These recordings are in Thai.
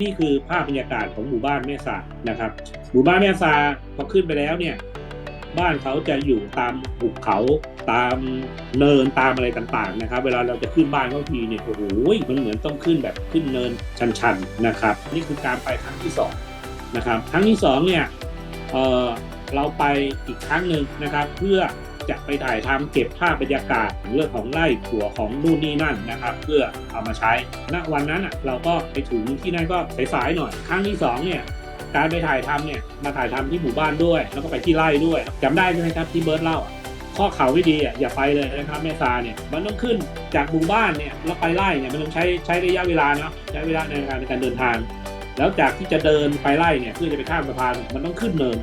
นี่คือภาพบรรยากาศของหมู่บ้านแม่สานะครับ หมู่บ้านแม่สาพอขึ้นไปแล้วเนี่ยบ้านเขาจะอยู่ตามหุบเขาตามเนินตามอะไรต่างๆนะครับ เวลาเราจะขึ้นบ้านเขาทีเนี่ยโอ้โหมันเหมือนต้องขึ้นแบบขึ้นเนินชันๆนะครับ นี่คือการไปครั้งที่สองนะครับครั้งที่สองเนี่ยเเราไปอีกครั้งหนึ่งนะครับ เพื่อ จะไปถ่ายทำเก็บภาพบรรยากาศเรื่องของไร่ถั่วของนู่นนี่นั่นนะครับ เพื่อเอามาใช้ ณ วันนั้นอะเราก็ไปถึงที่นั่นก็สายๆหน่อย ครั้งที่สองเนี่ยการไปถ่ายทำเนี่ยมาถ่ายทำที่หมู่บ้านด้วย แล้วก็ไปที่ไร่ด้วยจำได้ใช่ไหมครับที่เบิร์ดเล่าข้อเขาไม่ดีอะอย่าไปเลยนะครับแม่ซาเนี่ยมันต้องขึ้นจากหมู่บ้านเนี่ยแล้วไปไร่เนี่ยมันต้องใช้ใช้ระยะเวลาเนาะใช้เวลาในการในการเดินทาง แล้วจากที่จะเดินไปไล่เนี่ยเพื่อจะไปข้ามสะพานมันต้องขึ้นเนิน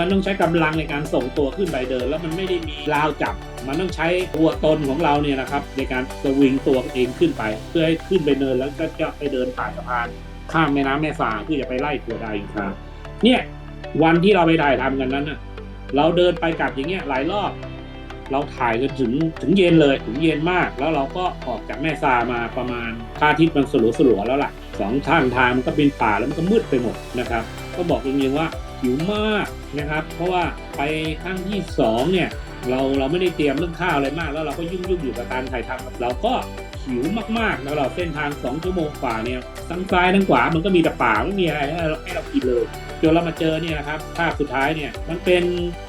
มันต้องใช้กำลังในการส่งตัวขึ้นไปเดิน แล้วมันไม่ได้มีราวจับ มันต้องใช้ตัวตนของเราเนี่ยนะครับ ในการสวิงตัวเองขึ้นไป เพื่อให้ขึ้นไปเนินแล้วก็จะไปเดินผ่านสะพานข้ามแม่น้ำแม่สาเพื่อจะไปไล่ตัวดาอินทราเนี่ยวันที่เราไปถ่ายทำกันนั้นนะเราเดินไปกลับอย่างเงี้ยหลายรอบ เราถ่ายจนถึงถึงเย็นเลยถึงเย็นมาก แล้วเราก็ออกจากแม่ซามาประมาณพระอาทิตย์มันสลัวสลัวแล้วล่ะสองข้างทางมันก็เป็นป่าแล้วมันก็มืดไปหมดนะครับ ก็บอกจริงๆว่าหิวมากนะครับ เพราะว่าไปครั้งที่สองเนี่ยเราเราไม่ได้เตรียมเรื่องข้าวอะไรมาก แล้วเราก็ยุ่งยุ่งอยู่กับการถ่ายทำเราก็หิวมากๆแล้วเราเส้นทางสองชั่วโมงกว่าเนี่ยทั้งซ้ายทั้งขวามันก็มีแต่ป่าไม่มีอะไรให้เราให้เรากินเลยจนเรามาเจอเนี่ยนะครับภาพสุดท้ายเนี่ยมันเป็น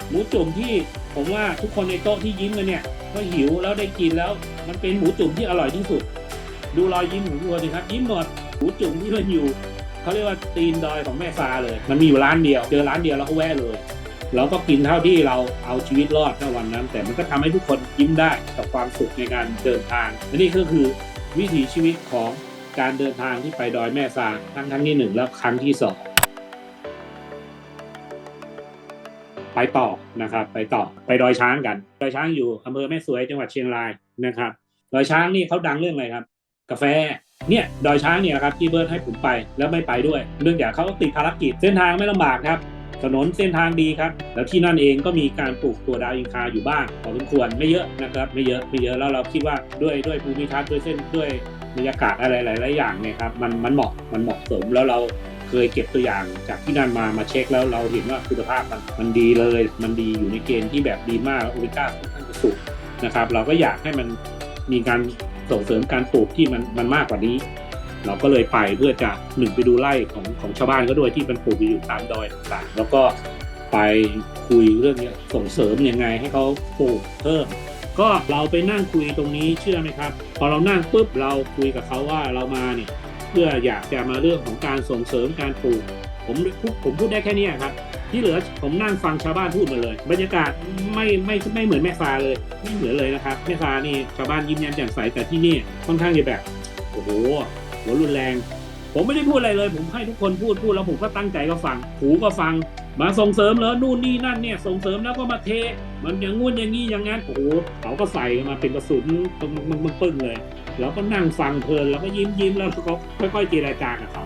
หมูจุ่มที่ผมว่าทุกคนในโต๊ะที่ยิ้มกันเนี่ยก็หิวแล้วได้กินแล้วมันเป็นหมูจุ่มที่อร่อยที่สุด ดูรอยยิ้มของทุกคนสิครับยิ้มหมด หมูจุ่มที่มันอยู่เขาเรียกว่าตีนดอยของแม่ฟ้าเลย มันมีอยู่ร้านเดียว เจอร้านเดียวเราก็แวะเลย เราก็กินเท่าที่เราเอาชีวิตรอดในวันนั้น แต่มันก็ทำให้ทุกคนยิ้มได้กับความสุขในการเดินทางและนี่ก็คือวิถีชีวิตของการเดินทางที่ไปดอยแม่ซาทั้งครั้งที่หนึ่งและครั้งที่สองไปต่อนะครับไปต่อไปดอยช้างกันดอยช้างอยู่อำเภอแม่สวยจังหวัดเชียงรายนะครับดอยช้างนี่เขาดังเรื่องอะไรครับ กาแฟ เนี่ยดอยช้างเนี่ยครับที่เบิร์ดให้ผมไปแล้วไม่ไปด้วย เนื่องจากเขาติดภารกิจเส้นทางไม่ลำบากครับถนนเส้นทางดีครับ แล้วที่นั่นเองก็มีการปลูกตัวดาวอินคาอยู่บ้างพอสมควรไม่เยอะนะครับ ไม่เยอะไม่เยอะแล้วเราคิดว่าด้วยด้วยภูมิทัศน์ด้วยเส้นด้วยบรรยากาศอะไรหลายๆอย่างเนี่ยครับมันมันเหมาะมันเหมาะสมแล้วเราเคยเก็บตัวอย่างจากที่นั่นมามาเช็คแล้วเราเห็นว่าคุณภาพมันมันดีเลย มันดีอยู่ในเกณฑ์ที่แบบดีมากโอเมก้าค่อนข้างสูงนะครับ เราก็อยากให้มันมีการ ส่งเสริมการปลูกที่มันมันมากกว่านี้ เราก็เลยไปเพื่อจะหนึ่งไปดูไร่ของของชาวบ้านก็ด้วยที่มันปลูกอยู่ตามดอยต่างๆ แล้วก็ไปคุยเรื่องเนี้ยส่งเสริมยังไงให้เขาปลูกเพิ่มก็เราไปนั่งคุยตรงนี้เชื่อไหมครับ พอเรานั่งปุ๊บเราคุยกับเขาว่าเรามาเนี่ยเพื่ออยากจะมาเรื่องของการส่งเสริมการปลูกผมผมพูดได้แค่นี้ครับ ที่เหลือผมนั่งฟังชาวบ้านพูดหมดเลย บรรยากาศไม่ไม่ไม่เหมือนแม่ฟ้าเลย ไม่เหมือนเลยนะครับแม่ฟ้านี่ชาวบ้านยิ้มแย้มแจ่มใสแต่ที่นี่ค่อนข้างจะแบบโอ้โหหัวรุนแรง ผมไม่ได้พูดอะไรเลย ผมให้ทุกคนพูดพูดแล้วผมก็ตั้งใจก็ฟังหูก็ฟัง มาส่งเสริมแล้วนู่นนี่นั่นเนี่ยส่งเสริมแล้วก็มาเท มันอย่างงู้นอย่างงี้อย่างงั้นโอ้โหเขาก็ใส่มาเป็นกระสุนปึ้งปึ้งปึ้งปึ้งเลย แล้วก็นั่งฟังเพลินแล้วก็ยิ้มยิ้มแล้วก็ค่อยๆเจรจากับเขา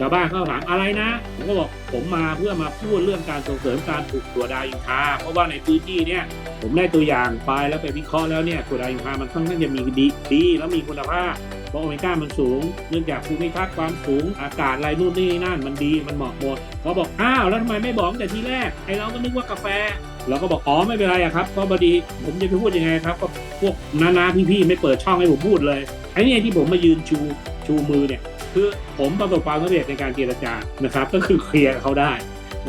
ชาวบ้านเขาถามอะไรนะ ผมก็บอกผมมาเพื่อมาพูดเรื่องการส่งเสริมการปลูกตัวดาวอินทาเพราะว่าในพื้นที่เนี่ยผมได้ตัวอย่างไปแล้วไปวิเคราะห์แล้วเนี่ยตัวดาวอินทามันค่อนข้างจะมีดีดีแล้วมีคุณภาพเพราะโอเมก้ามันสูง เนื่องจากภูมิทัศน์ความสูง อากาศอะไรนู่นนี่นั่นมันดีมันเหมาะหมดเขาบอกอ้าวแล้วทำไมไม่บอกตั้งแต่ทีแรกไอเราก็นึกว่ากาแฟ เราก็บอกอ๋อไม่เป็นไรอะครับเพราะพอดีผมจะไปพูดยังไงครับก็พวกน้าๆพี่ๆไม่เปิดช่องให้ผมพูดเลยไอ้นี่ที่ผมมายืนชูชูมือเนี่ย คือผมประสบความสำเร็จในการเจรจานะครับ ก็คือเคลียร์เขาได้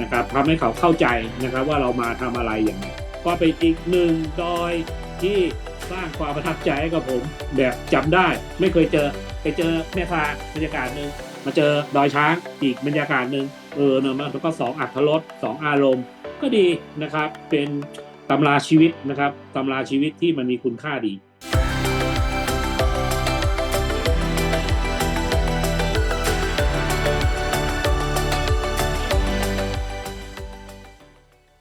นะครับทำให้เขาเข้าใจนะครับว่าเรามาทำอะไรอย่างไรก็เป็นอีกหนึ่งดอยที่สร้างความประทับใจให้กับผมแบบจำได้ไม่เคยเจอไปเจอแม่ฟ้าบรรยากาศหนึ่งมาเจอดอยช้างอีกบรรยากาศหนึ่งเออเนอะมันก็สองอัธรสสองอารมณ์ ก็ดีนะครับเป็นตำราชีวิตนะครับตำราชีวิตที่มันมีคุณค่าดี